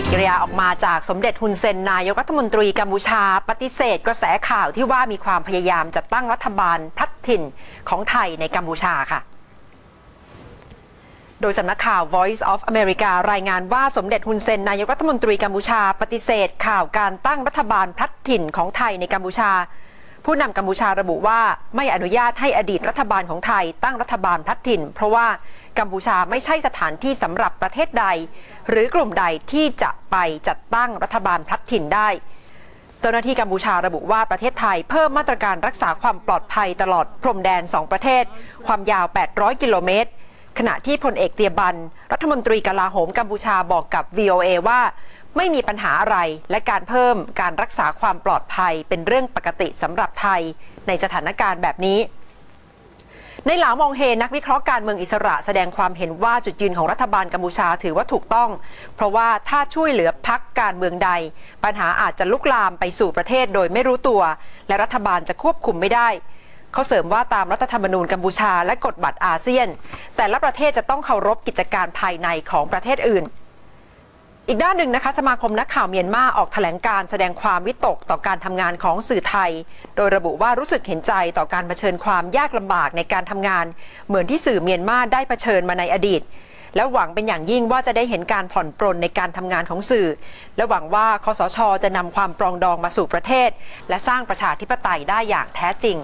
ฏิกิริยาออกมาจากสมเด็จฮุนเซนนายกรัฐมนตรีกัมพูชา ปฏิเสธกระแสข่าวที่ว่ามีความพยายามจัดตั้งรัฐบาลพลัดถิ่นของไทยในกัมพูชาค่ะโดยสำนักข่าว Voice of America รายงานว่าสมเด็จฮุนเซนนายกรัฐมนตรีกัมพูชา ปฏิเสธข่าวการตั้งรัฐบาลพลัดถิ่นของไทยในกัมพูชา ผู้นำกัมพูชาระบุว่าไม่อนุญาตให้อดีตรัฐบาลของไทยตั้งรัฐบาลพลัดถิ่น เพราะว่ากัมพูชาไม่ใช่สถานที่สำหรับประเทศใด หรือกลุ่มใดที่จะไปจัดตั้งรัฐบาลพลัดถิ่นได้ เจ้าหน้าที่กัมพูชาระบุว่าประเทศไทยเพิ่มมาตรการรักษาความปลอดภัยตลอดพรมแดน 2 ประเทศ ความยาว 800 กิโลเมตรขณะที่พลเอกเตียบัน รัฐมนตรีกลาโหมกัมพูชาบอกกับ VOA ว่า ไม่มีปัญหาอะไร และการเพิ่มการรักษาความปลอดภัยเป็นเรื่องปกติสำหรับไทยในสถานการณ์แบบนี้ในหลาวมองเฮนักวิเคราะห์การเมืองอิสระแสดงความเห็นว่าจุดยืนของรัฐบาลกัมพูชาถือว่าถูกต้อง เพราะว่าถ้าช่วยเหลือพักการเมืองใด ปัญหาอาจจะลุกลามไปสู่ประเทศโดยไม่รู้ตัว และรัฐบาลจะควบคุมไม่ได้ เขาเสริมว่าตามรัฐธรรมนูญกัมพูชาและกฎบัตรอาเซียน แต่ละประเทศจะต้องเคารพกิจการภายในของประเทศอื่น อีกด้านหนึ่งนะคะสมาคมนักข่าวเมียนมาออกแถลงการแสดงความวิตกต่อการทำงานของสื่อไทย โดยระบุว่ารู้สึกเห็นใจต่อการเผชิญความยากลำบากในการทำงาน เหมือนที่สื่อเมียนมาได้เผชิญมาในอดีต และหวังเป็นอย่างยิ่งว่าจะได้เห็นการผ่อนปรนในการทำงานของสื่อ และหวังว่าคอสชจะนำความปรองดองมาสู่ประเทศ และสร้างประชาธิปไตยได้อย่างแท้จริง